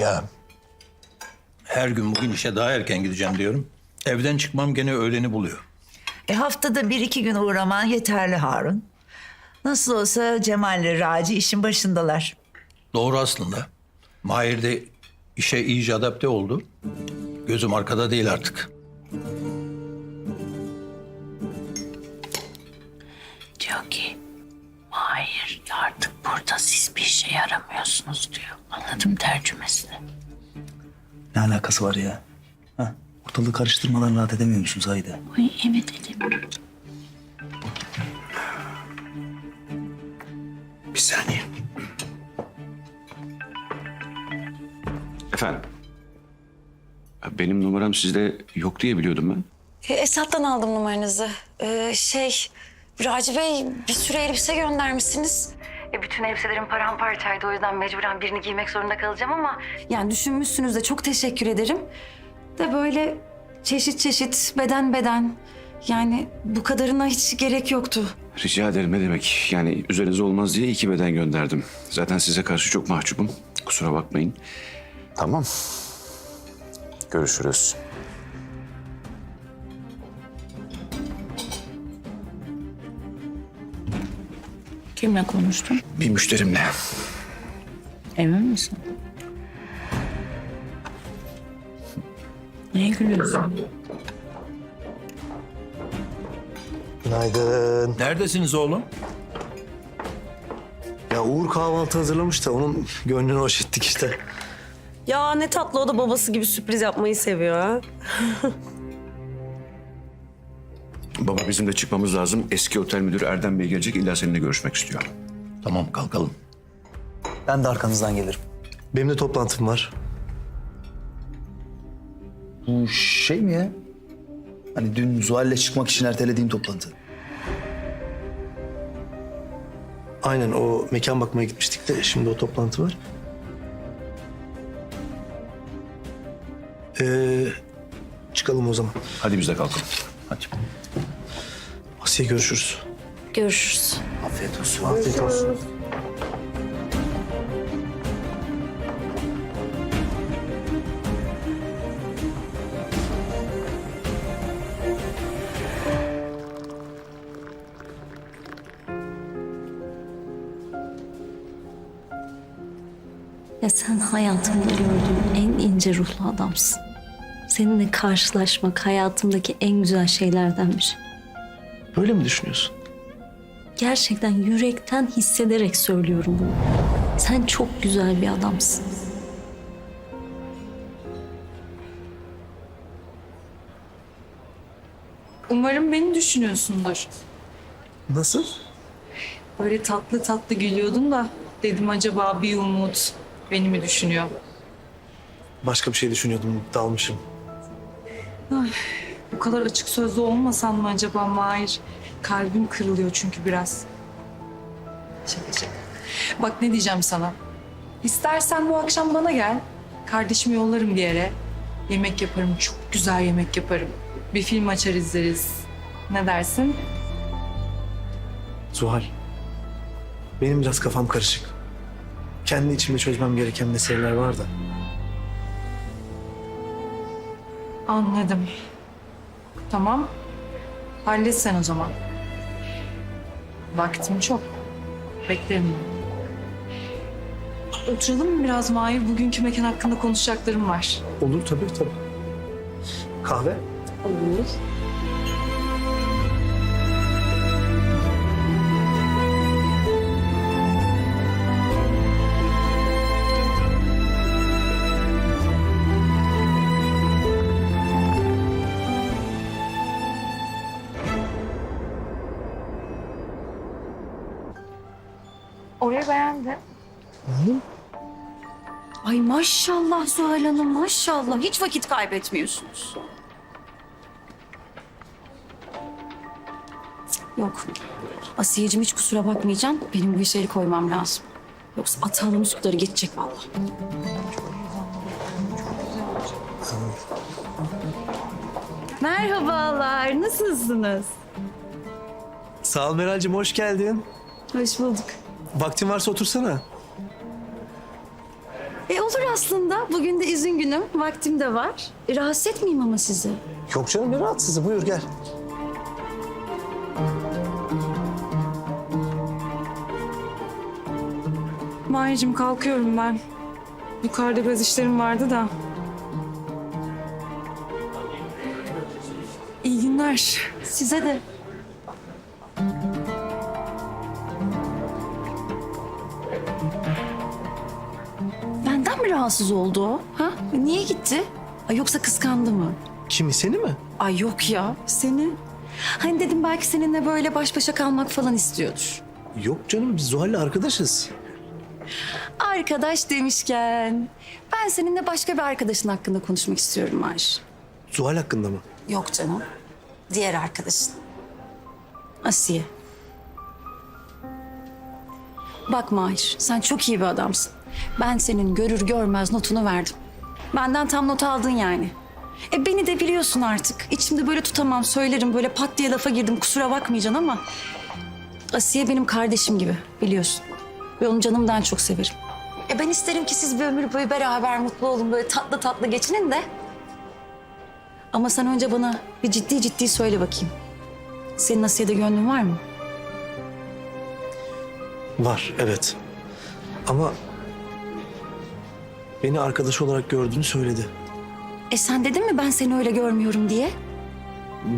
Ya her gün bugün işe daha erken gideceğim diyorum. Evden çıkmam gene öğleni buluyor. E haftada bir iki gün uğraman yeterli Harun. Nasıl olsa Cemal'le Raci işin başındalar. Doğru aslında. Mahir de işe iyice adapte oldu. Gözüm arkada değil artık. İşe yaramıyorsunuz diyor. Anladım tercümesini. Ne alakası var ya? Ha? Ortalığı karıştırmadan rahat edemiyor musun Zahide? Ay evet dedim. Bir saniye. Efendim? Benim numaram sizde yok diye biliyordum ben. E, Esat'tan aldım numaranızı. Ee, şey, Raci Bey bir sürü elbise göndermişsiniz. E, bütün elbiselerim paramparçaydı o yüzden mecburen birini giymek zorunda kalacağım ama... Yani düşünmüşsünüz de çok teşekkür ederim. De böyle çeşit çeşit, beden beden. Yani bu kadarına hiç gerek yoktu. Rica ederim ne demek. Yani üzerinize olmaz diye iki beden gönderdim. Zaten size karşı çok mahcubum. Kusura bakmayın. Tamam. Görüşürüz. Kimle konuştun? Bir müşterimle. Emin misin? Niye gülüyorsun? Günaydın. Neredesiniz oğlum? Ya Uğur kahvaltı hazırlamış da onun gönlünü hoş ettik işte. Ya ne tatlı o da babası gibi sürpriz yapmayı seviyor ha. Bizim de çıkmamız lazım. Eski otel müdürü Erdem Bey gelecek. İlla seninle görüşmek istiyor. Tamam kalkalım. Ben de arkanızdan gelirim. Benim de toplantım var. Bu şey mi ya? Hani dün Zuhal'le çıkmak için ertelediğim toplantı. Aynen o mekan bakmaya gitmiştik de şimdi o toplantı var. Ee, çıkalım o zaman. Hadi biz de kalkalım. Hadi. Asiye görüşürüz. Görüşürüz. Afiyet olsun. Afiyet olsun. Ya sen hayatımda gördüğüm en ince ruhlu adamsın. Seninle karşılaşmak hayatımdaki en güzel şeylerden biri. Böyle mi düşünüyorsun? Gerçekten yürekten hissederek söylüyorum bunu. Sen çok güzel bir adamsın. Umarım beni düşünüyorsundur. Nasıl? Böyle tatlı tatlı gülüyordun da dedim acaba bir umut beni mi düşünüyor? Başka bir şey düşünüyordum, dalmışım. Bu kadar açık sözlü olmasan mı acaba Mahir? Kalbim kırılıyor çünkü biraz. Şaka şaka. Bak ne diyeceğim sana. İstersen bu akşam bana gel. Kardeşimi yollarım bir yere. Yemek yaparım, çok güzel yemek yaparım. Bir film açar izleriz. Ne dersin? Zuhal. Benim biraz kafam karışık. Kendi içimde çözmem gereken meseleler var da. Anladım. Tamam. Hallet sen o zaman. Vaktim çok. Beklerim. Oturalım mı biraz Mahir? Bugünkü mekan hakkında konuşacaklarım var. Olur tabii tabii. Kahve? Olur. Maşallah Zuhal Hanım maşallah. Hiç vakit kaybetmiyorsunuz. Yok. Asiyeciğim hiç kusura bakmayacaksın. Benim bu işleri koymam lazım. Yoksa atalım suları geçecek vallahi. Merhabalar, nasılsınız? Sağ ol Meral'cim, hoş geldin. Hoş bulduk. Vaktin varsa otursana. E olur aslında. Bugün de izin günüm. Vaktim de var. E, rahatsız etmeyeyim ama sizi. Yok canım ne rahatsızı buyur gel. Mahir'cim kalkıyorum ben. Yukarıda biraz işlerim vardı da. İyi günler. Size de. Rahatsız oldu o? Ha? Niye gitti? Ay yoksa kıskandı mı? Kimi seni mi? Ay yok ya seni. Hani dedim belki seninle böyle baş başa kalmak falan istiyordur. Yok canım biz Zuhal'le arkadaşız. Arkadaş demişken ben seninle başka bir arkadaşın hakkında konuşmak istiyorum Mahir. Zuhal hakkında mı? Yok canım. Diğer arkadaşın. Asiye. Bak Mahir, sen çok iyi bir adamsın. Ben senin görür görmez notunu verdim. Benden tam not aldın yani. E beni de biliyorsun artık. İçimde böyle tutamam, söylerim. Böyle pat diye lafa girdim, kusura bakmayacaksın ama... Asiye benim kardeşim gibi, biliyorsun. Ve onu canımdan çok severim. E ben isterim ki siz bir ömür boyu beraber mutlu olun, böyle tatlı tatlı geçinin de... Ama sen önce bana bir ciddi ciddi söyle bakayım. Senin Asiye'de gönlün var mı? Var evet. Ama beni arkadaş olarak gördüğünü söyledi. E sen dedin mi ben seni öyle görmüyorum diye?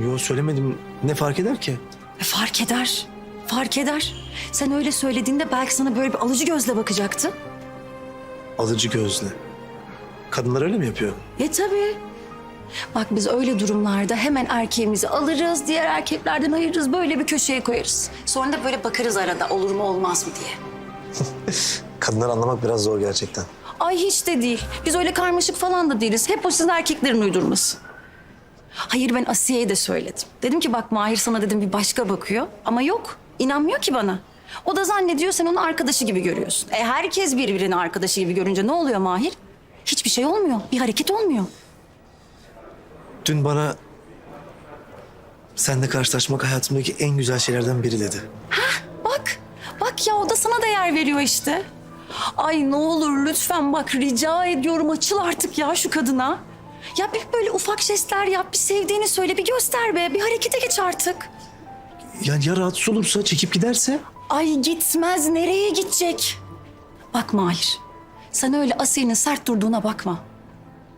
Yo söylemedim. Ne fark eder ki? E fark eder. Fark eder. Sen öyle söylediğinde belki sana böyle bir alıcı gözle bakacaktı. Alıcı gözle. Kadınlar öyle mi yapıyor? E tabii. Bak biz öyle durumlarda hemen erkeğimizi alırız, diğer erkeklerden ayırırız, böyle bir köşeye koyarız. Sonra da böyle bakarız arada olur mu olmaz mı diye. Kadınlar anlamak biraz zor gerçekten. Ay hiç de değil. Biz öyle karmaşık falan da değiliz. Hep o sizin erkeklerin uydurması. Hayır ben Asiye'ye de söyledim. Dedim ki bak Mahir sana dedim bir başka bakıyor. Ama yok. inanmıyor ki bana. O da zannediyor sen onu arkadaşı gibi görüyorsun. E herkes birbirini arkadaşı gibi görünce ne oluyor Mahir? Hiçbir şey olmuyor. Bir hareket olmuyor. Dün bana seninle karşılaşmak hayatımdaki en güzel şeylerden biri dedi. Bak, bak ya o da sana değer veriyor işte. Ay ne olur lütfen bak rica ediyorum açıl artık ya şu kadına. Ya bir böyle ufak jestler yap, bir sevdiğini söyle, bir göster be, bir harekete geç artık. Ya, ya rahatsız olursa çekip giderse? Ay gitmez, nereye gidecek? Bak Mahir, sen öyle Asiye'nin sert durduğuna bakma.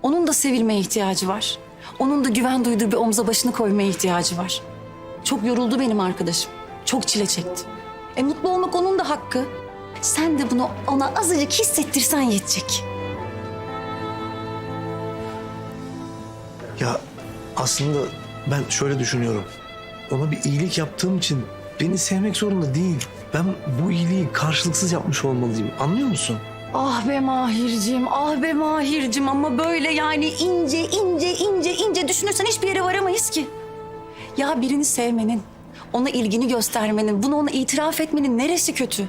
Onun da sevilmeye ihtiyacı var. Onun da güven duyduğu bir omza başını koymaya ihtiyacı var. Çok yoruldu benim arkadaşım. Çok çile çekti. E mutlu olmak onun da hakkı. Sen de bunu ona azıcık hissettirsen yetecek. Ya aslında ben şöyle düşünüyorum. Ona bir iyilik yaptığım için beni sevmek zorunda değil. Ben bu iyiliği karşılıksız yapmış olmalıyım. Anlıyor musun? Ah be Mahir'cim, ah be Mahir'cim ama böyle yani ince ince ince ince düşünürsen hiçbir yere varamayız ki. Ya birini sevmenin, ona ilgini göstermenin, bunu ona itiraf etmenin neresi kötü?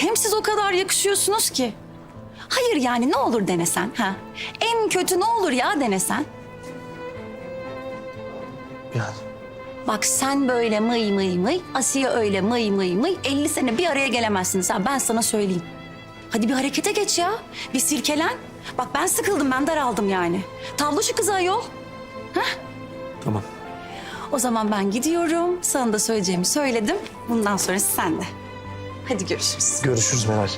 Hem siz o kadar yakışıyorsunuz ki. Hayır yani ne olur denesen ha? En kötü ne olur ya denesen? Yani Bak sen böyle mıy mıy mıy, Asiye öyle mıy mıy mıy. 50 sene bir araya gelemezsiniz ha ben sana söyleyeyim. Hadi bir harekete geç ya. Bir silkelen. Bak ben sıkıldım ben daraldım yani. Tavla şu kıza yol. tamam. O zaman ben gidiyorum. Sana da söyleyeceğimi söyledim. Bundan sonrası sende. Hadi görüşürüz. Görüşürüz Meral.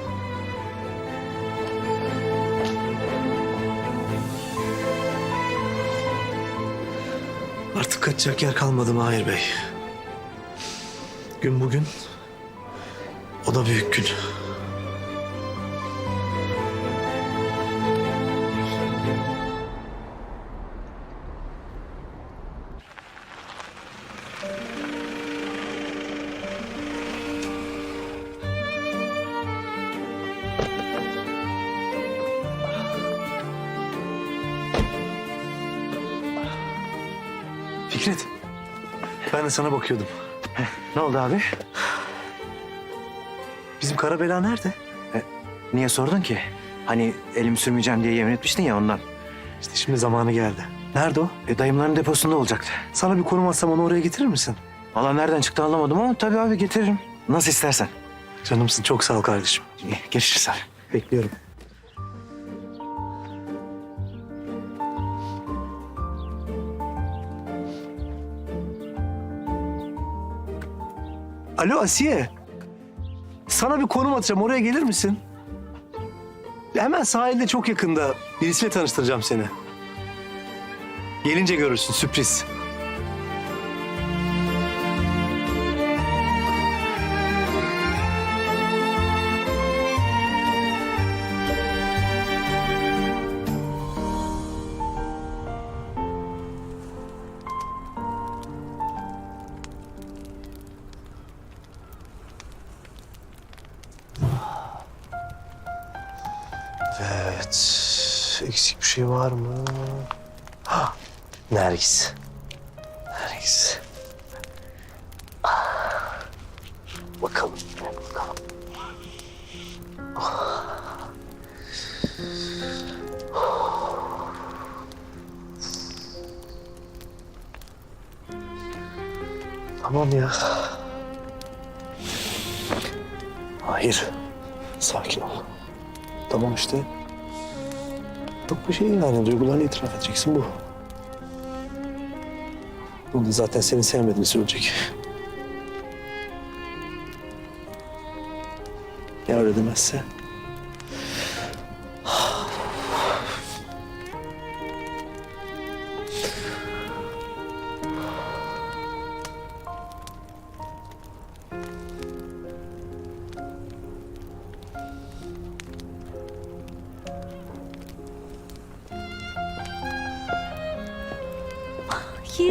Artık kaçacak yer kalmadı Mahir Bey. Gün bugün. O da büyük gün. Sana bakıyordum. Ne oldu abi? Bizim Karabela nerede? Niye sordun ki? Hani elim sürmeyeceğim diye yemin etmiştin ya ondan. İşte şimdi zamanı geldi. Nerede o? E, dayımların deposunda olacaktı. Sana bir konum atsam onu oraya getirir misin? Valla nereden çıktı anlamadım ama tabii abi getiririm. Nasıl istersen. Canımsın çok sağ ol kardeşim. Görüşürüz abi. Bekliyorum. Alo Asiye. Sana bir konum atacağım. Oraya gelir misin? Hemen sahilde çok yakında. Birisiyle tanıştıracağım seni. Gelince görürsün. Sürpriz. Evet. Eksik bir şey var mı? Ha, Nergis. Nergis. Ah. Bakalım. Bakalım. Tamam ya. Hayır. Sakin ol. Tamam işte. Yok bir şey yani. Duygularını itiraf edeceksin bu. Bu da zaten seni sevmediğini söyleyecek. Ya öyle demezse?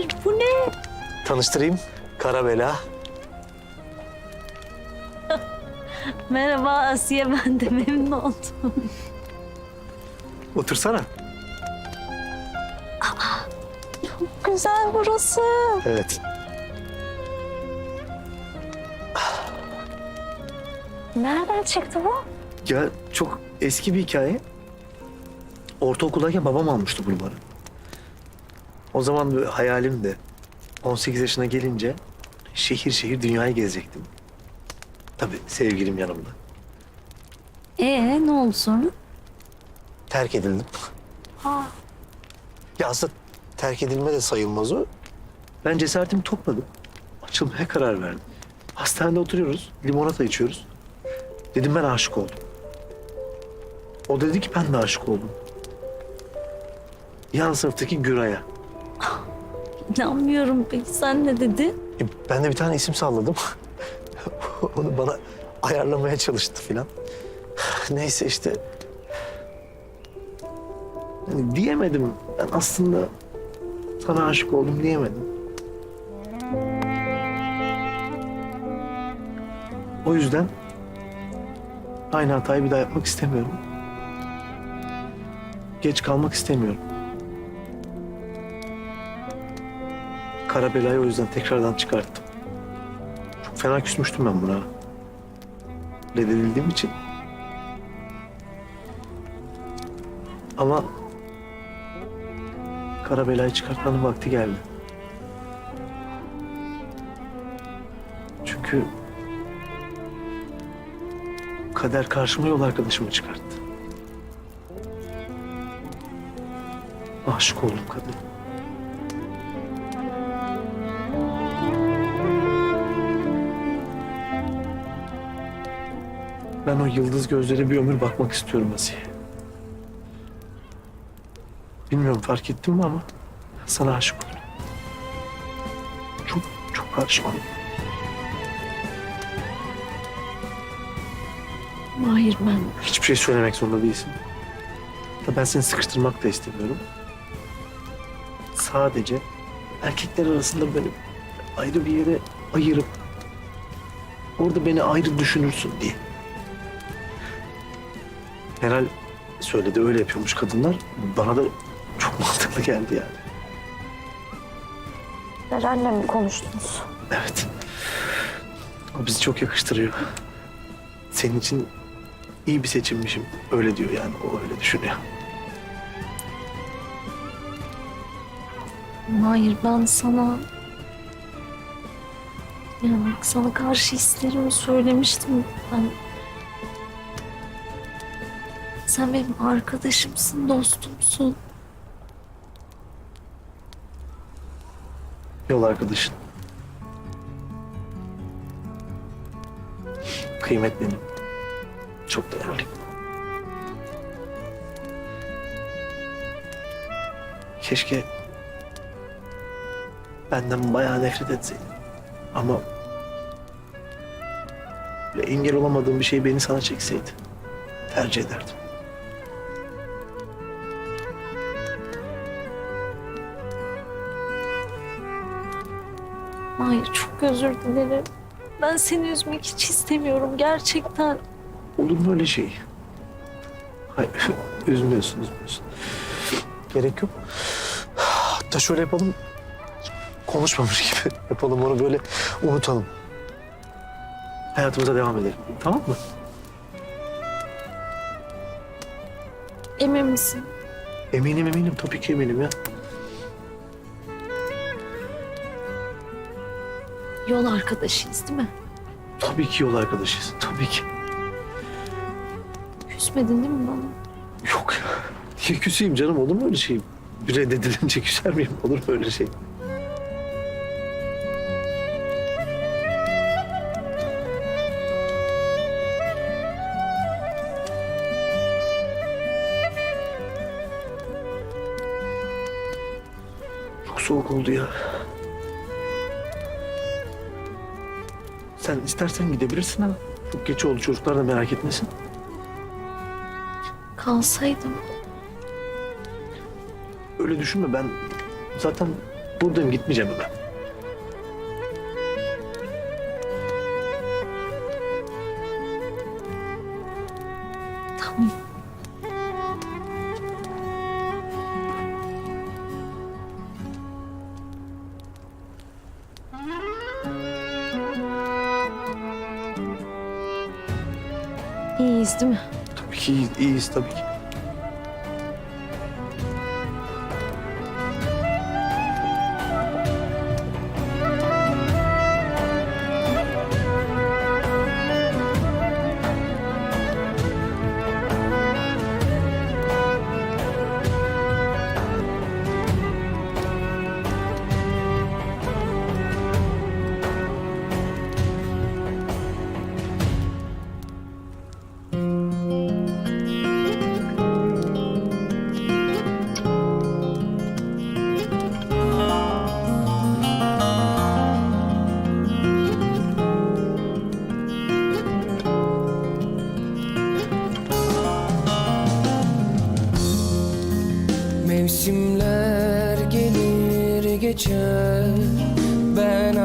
Hayır bu ne? Tanıştırayım. Karabela. Merhaba Asiye ben de memnun oldum. Otursana. Güzel burası. Evet. Nereden çıktı bu? Ya çok eski bir hikaye. Ortaokuldayken babam almıştı bunu bana. O zaman bir hayalim de 18 yaşına gelince şehir şehir dünyayı gezecektim. Tabii sevgilim yanımda. Ee ne oldu sonra? Terk edildim. Ya aslında terk edilme de sayılmaz o. Ben cesaretimi topladım. Açılmaya karar verdim. Hastanede oturuyoruz, limonata içiyoruz. Dedim ben aşık oldum. O dedi ki ben de aşık oldum. Yan sınıftaki Güray'a. İnanmıyorum peki sen ne dedin? E, ben de bir tane isim salladım. Onu bana ayarlamaya çalıştı filan. Neyse işte. Yani diyemedim. Ben aslında sana aşık oldum diyemedim. O yüzden aynı hatayı bir daha yapmak istemiyorum. Geç kalmak istemiyorum. Kara belayı o yüzden tekrardan çıkarttım. Çok fena küsmüştüm ben buna. Reddedildiğim için. Ama kara belayı çıkartmanın vakti geldi. Çünkü kader karşıma yol arkadaşımı çıkarttı. Aşık oldum kadına. Ben o yıldız gözlere bir ömür bakmak istiyorum Asiye. Bilmiyorum fark ettin mi ama sana aşık oldum. Çok çok aşık oldum. Hayır ben Hiçbir şey söylemek zorunda değilsin. Da ben seni sıkıştırmak da istemiyorum. Sadece erkekler arasında böyle ayrı bir yere ayırıp orada beni ayrı düşünürsün diye. Meral söyledi öyle yapıyormuş kadınlar. Bana da çok mantıklı geldi yani. Meral'le mi konuştunuz? Evet. O bizi çok yakıştırıyor. Senin için iyi bir seçimmişim. Öyle diyor yani. O öyle düşünüyor. Hayır ben sana... Yani sana karşı hislerimi söylemiştim. Ben... Sen benim arkadaşımsın, dostumsun. Yol arkadaşın. kıymetlenim. Çok değerli. Keşke benden bayağı nefret etseydin. Ama engel olamadığım bir şey beni sana çekseydi tercih ederdim. Mahir çok özür dilerim. Ben seni üzmek hiç istemiyorum gerçekten. Olur mu öyle şey? Hayır, üzmüyorsun, üzmüyorsun. Gerek yok. Hatta şöyle yapalım. Konuşmamış gibi yapalım onu böyle unutalım. Hayatımıza devam edelim. Tamam mı? Emin misin? Eminim eminim. Tabii ki eminim ya. Yol arkadaşıyız değil mi? Tabii ki yol arkadaşıyız. Tabii ki. Küsmedin değil mi bana? Yok ya. Niye küseyim canım? Olur mu öyle şey? Bir reddedilince küser miyim? Olur mu öyle şey? Çok soğuk oldu ya. Sen istersen gidebilirsin ha. Çok geç oldu. Çocuklar da merak etmesin. Kalsaydım. Öyle düşünme ben zaten buradayım gitmeyeceğim hemen. İyiyiz, iyiyiz tabii ki.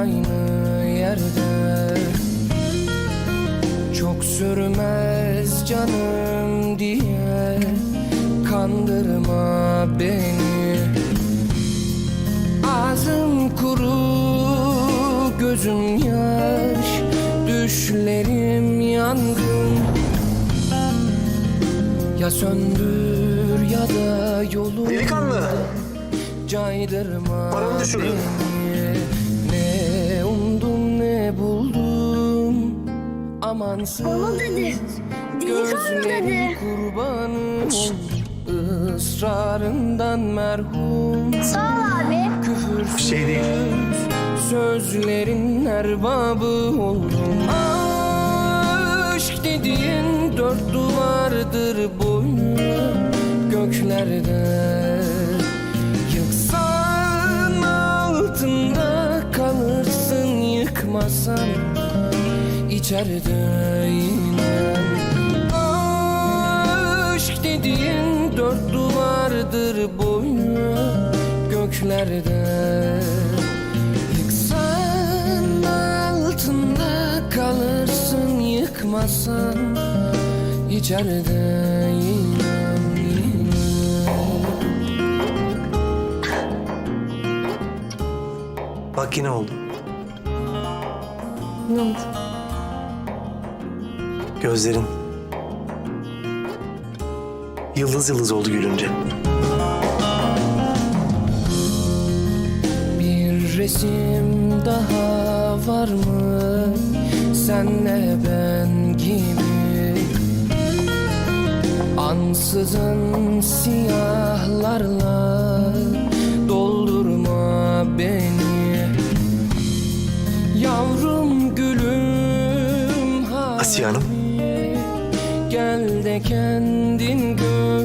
Aynı yerde Çok sürmez canım diye Kandırma beni Ağzım kuru gözüm yaş Düşlerim yangın ya söndür ya da yolu Delikanlı. Caydırma Paramı düşürdün. Amansız Baba dedi Delikanlı dedi. kurbanım ısrarından merhum. Sağ ol abi. Küfürsüz Bir şey değil. Sözlerin erbabı oldum Aşk dediğin dört duvardır boynu. Göklerde Yıksan altında kalırsın Yıkmasan içeride yine Aşk dediğin dört duvardır boynu Göklerde Yıksan altında kalırsın yıkmasan içeride yine. Bak yine oldu. Ne oldu? Gözlerin yıldız yıldız oldu gülünce. Bir resim daha var mı senle ben gibi Ansızın siyahlarla doldurma beni Yavrum gülüm Asiye Hanım. De kendin gör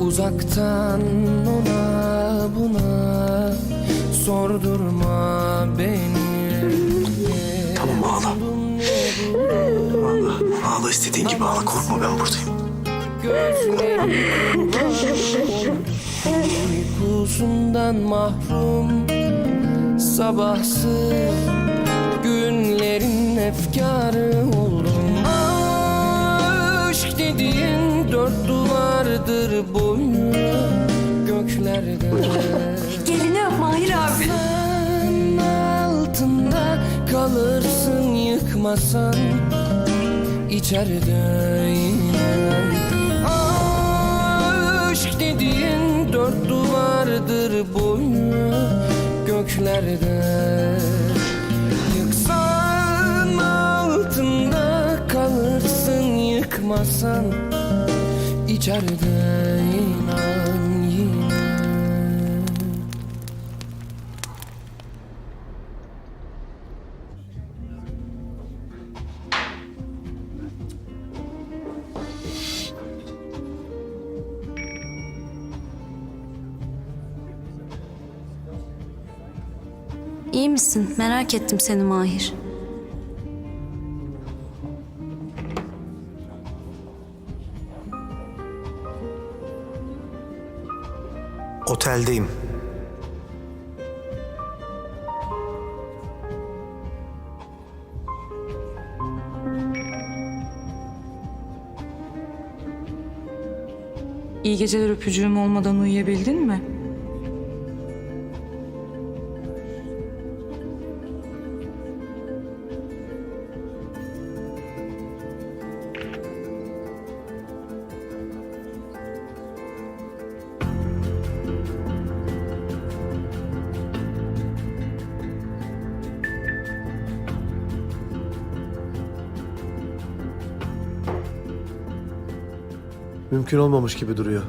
Uzaktan ona buna Sordurma beni Tamam ağla. Ağla. Ağla istediğin gibi ağla. Korkma ben buradayım. Gözlerim uykusundan mahrum Sabahsız günlerin efkarı dört duvardır boyu göklerde. Gelini öp Mahir abi. Sen altında kalırsın yıkmasan içeride inan Aşk dediğin dört duvardır boyu göklerde. Yıksan altında kalırsın yıkmasan içeride inan yine İyi misin? Merak ettim seni Mahir. Oteldeyim. İyi geceler öpücüğüm olmadan uyuyabildin mi? Mümkün olmamış gibi duruyor.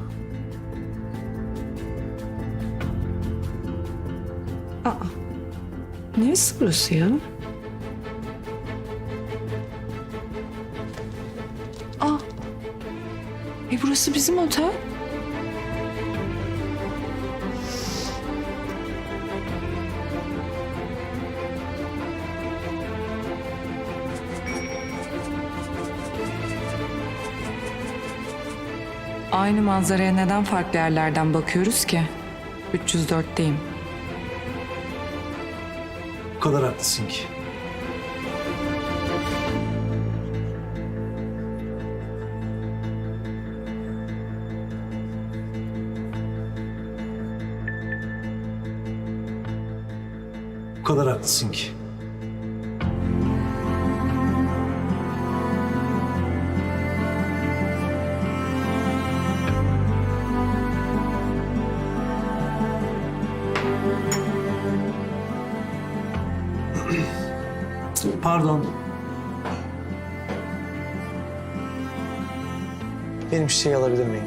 Neresi burası ya? Aa. E burası bizim otel. Aynı manzaraya neden farklı yerlerden bakıyoruz ki? 304'teyim. Bu kadar haklısın ki. Bu kadar haklısın ki. Pardon. Benim şişeyi alabilir miyim?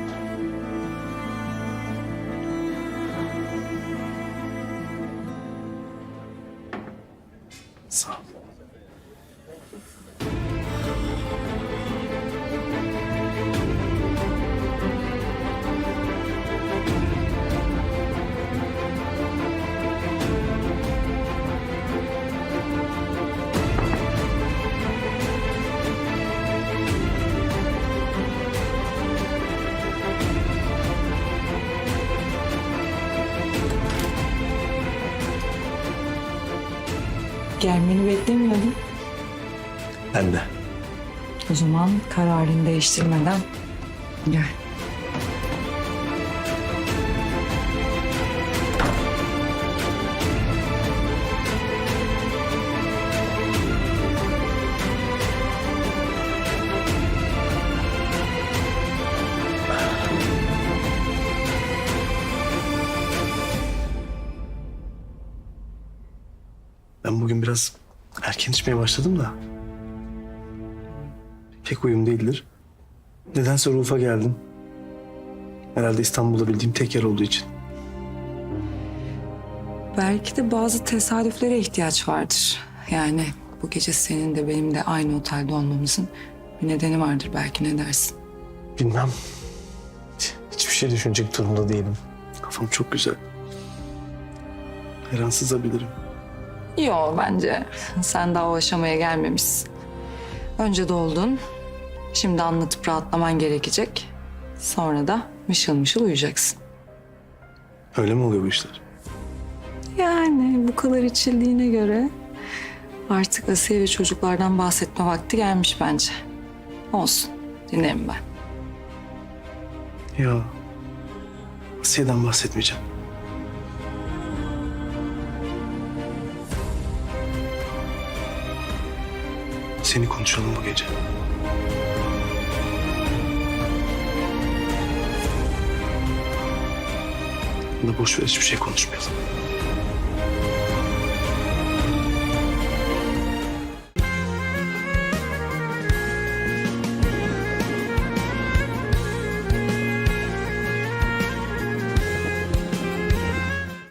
Sağ ol. Gelmeni beklemiyordum. Ben de. O zaman kararını değiştirmeden gel. Ben bugün biraz erken içmeye başladım da. Pek uyum değildir. Nedense Ruf'a geldim. Herhalde İstanbul'da bildiğim tek yer olduğu için. Belki de bazı tesadüflere ihtiyaç vardır. Yani bu gece senin de benim de aynı otelde olmamızın bir nedeni vardır belki ne dersin? Bilmem. Hiçbir şey düşünecek durumda değilim. Kafam çok güzel. Her an sızabilirim. Yo bence sen daha o aşamaya gelmemişsin. Önce doldun. Şimdi anlatıp rahatlaman gerekecek. Sonra da mışıl mışıl uyuyacaksın. Öyle mi oluyor bu işler? Yani bu kadar içildiğine göre artık Asiye ve çocuklardan bahsetme vakti gelmiş bence. Olsun. Dinlerim ben. Ya. Asiye'den bahsetmeyeceğim. Seni konuşalım bu gece. Da boş ver hiçbir şey konuşmayalım.